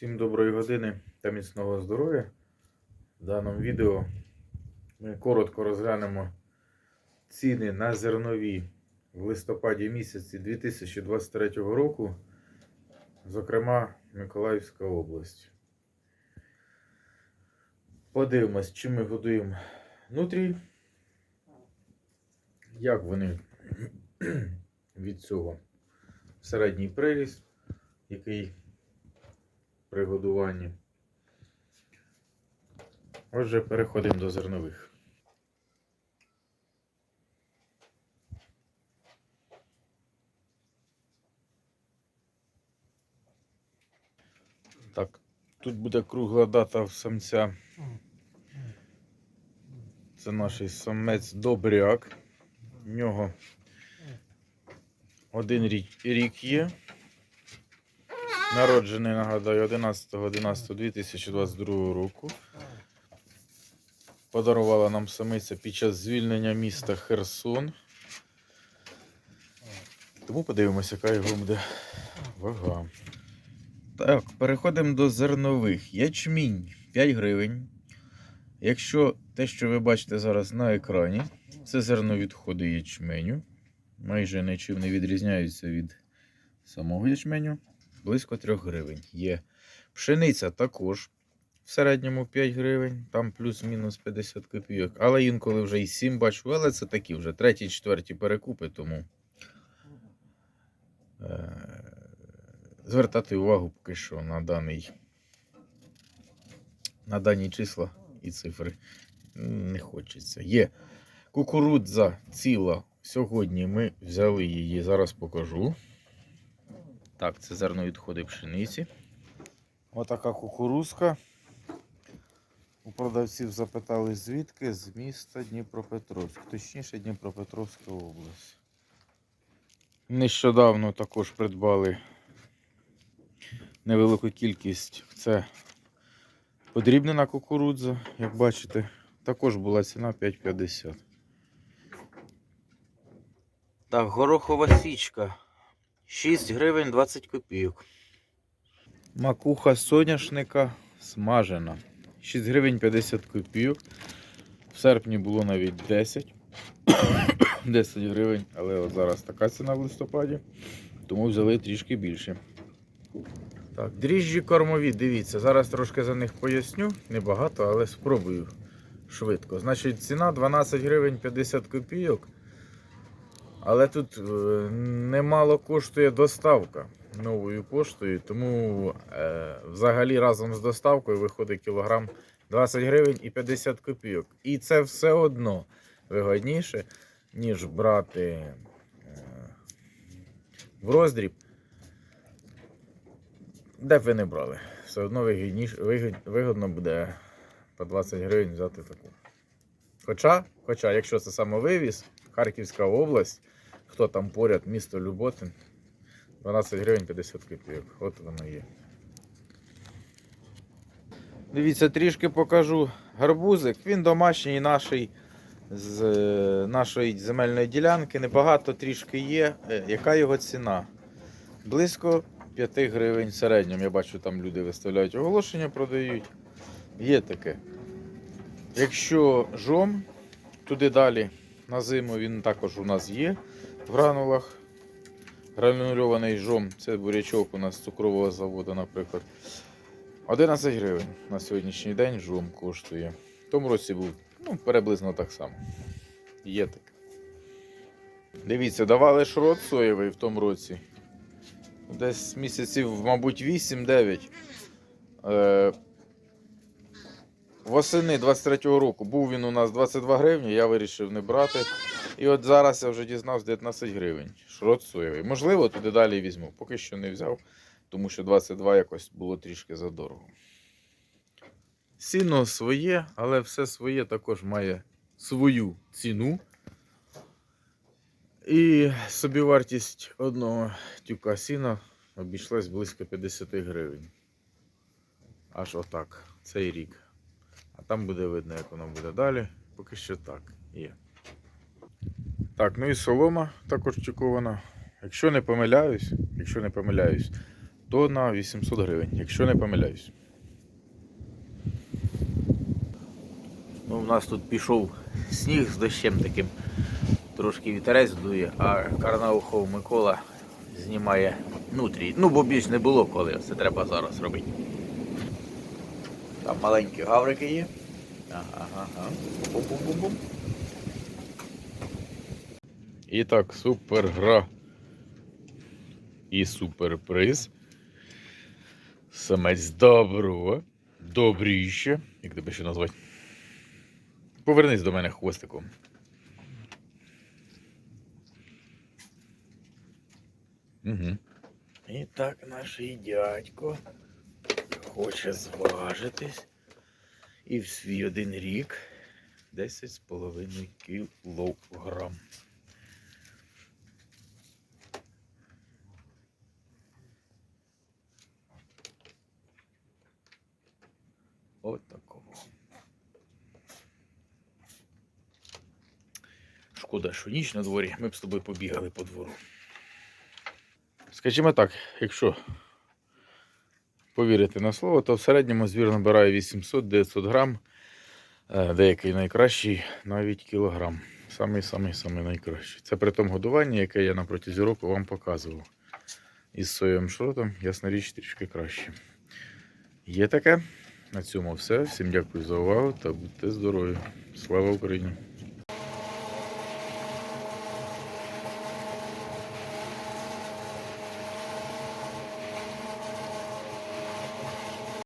Всім доброї години та міцного здоров'я. В даному відео ми коротко розглянемо ціни на зернові в листопаді місяці 2023 року, зокрема Миколаївська область. Подивимось, чим ми годуємо нутрій, як вони від цього середній приріст, який при годуванні. Отже, переходимо до зернових. Так, тут буде кругла дата в самця. Це наш самець Добряк. В нього один рік, є. Народжений, нагадаю, 11.11.2022 року. Подарувала нам самиця під час звільнення міста Херсон. Тому подивимося, яка його буде вага. Так, переходимо до зернових. Ячмінь 5 гривень. Якщо те, що ви бачите зараз на екрані, це зерновідходи ячменю. Майже нічим не відрізняються від самого ячменю близько 3 гривень є. Пшениця також в середньому 5 гривень, там плюс-мінус 50 копійок. Але інколи вже і 7 бачу, але це такі вже треті, четверті перекупи, тому е- звертати увагу поки що на даний на дані числа і цифри не хочеться. Є кукурудза ціла. Сьогодні ми взяли її, зараз покажу. Так, це зерновідходи пшениці. Отака кукурузка. У продавців запитали звідки? З міста Дніпропетровськ. Точніше Дніпропетровська область. Нещодавно також придбали невелику кількість. Це подрібнена кукурудза, як бачите. Також була ціна 5,50. Так, горохова січка. 6 гривень 20 копійок. Макуха соняшника смажена. 6 гривень 50 копійок. В серпні було навіть 10. 10 гривень, але от зараз така ціна в листопаді. Тому взяли трішки більше. Так, дріжджі кормові, дивіться, зараз трошки за них поясню. Небагато, але спробую швидко. Значить, ціна 12 гривень 50 копійок. Але тут е, немало коштує доставка новою поштою, тому е, взагалі разом з доставкою виходить кілограм 20 гривень і 50 копійок. І це все одно вигодніше, ніж брати е, в роздріб. Де б ви не брали? Все одно вигідніше, вигід, вигодно буде по 20 гривень взяти таку. Хоча, хоча, якщо це самовивіз, Харківська область, хто там поряд, місто Люботин, 12 гривень 50 копійок. От воно є. Дивіться, трішки покажу гарбузик. Він домашній наший з е, нашої земельної ділянки. Небагато трішки є. Е, Яка його ціна? Близько 5 гривень в середньому. Я бачу, там люди виставляють оголошення, продають. Є таке. Якщо жом, туди далі на зиму він також у нас є в гранулах. Гранульований жом, це бурячок у нас з цукрового заводу, наприклад. 11 гривень на сьогоднішній день жом коштує. В тому році був ну, приблизно так само. Є таке. Дивіться, давали шрот соєвий в тому році. Десь місяців, мабуть, 8-9. Восени 23-го року був він у нас 22 гривні, я вирішив не брати. І от зараз я вже дізнався 19 гривень. Шрот соєвий. Можливо, туди далі візьму. Поки що не взяв, тому що 22 якось було трішки задорого. Сіно своє, але все своє також має свою ціну. І собівартість одного тюка сіна обійшлась близько 50 гривень. Аж отак, цей рік. А там буде видно, як воно буде далі. Поки що так є. Так, ну і солома також чекована. Якщо не помиляюсь, якщо не помиляюсь, тонна 800 гривень, якщо не помиляюсь. Ну, у нас тут пішов сніг з дощем таким. Трошки вітерець дує, а Карнаухов Микола знімає нутрій. Ну, бо більш не було коли, це треба зараз робити. Там маленькі гаврики є. Ага, ага. І так, супер гра. І суперприз. Самець доброго. Добріще. Як тебе ще назвати? Повернись до мене хвостиком. Угу. І так наш дядько хоче зважитись. І в свій один рік 10,5 кілограм. От такого. Шкода, що ніч на дворі, ми б з тобою побігали по двору. Скажімо так, якщо повірити на слово, то в середньому звір набирає 800-900 грам, е, деякий найкращий навіть кілограм. Самий самий самий найкращий. Це при тому годуванні, яке я на протязі року вам показував. Із соєвим шротом, ясна річ, трішки краще. Є таке. На цьому все. Всім дякую за увагу та будьте здорові. Слава Україні!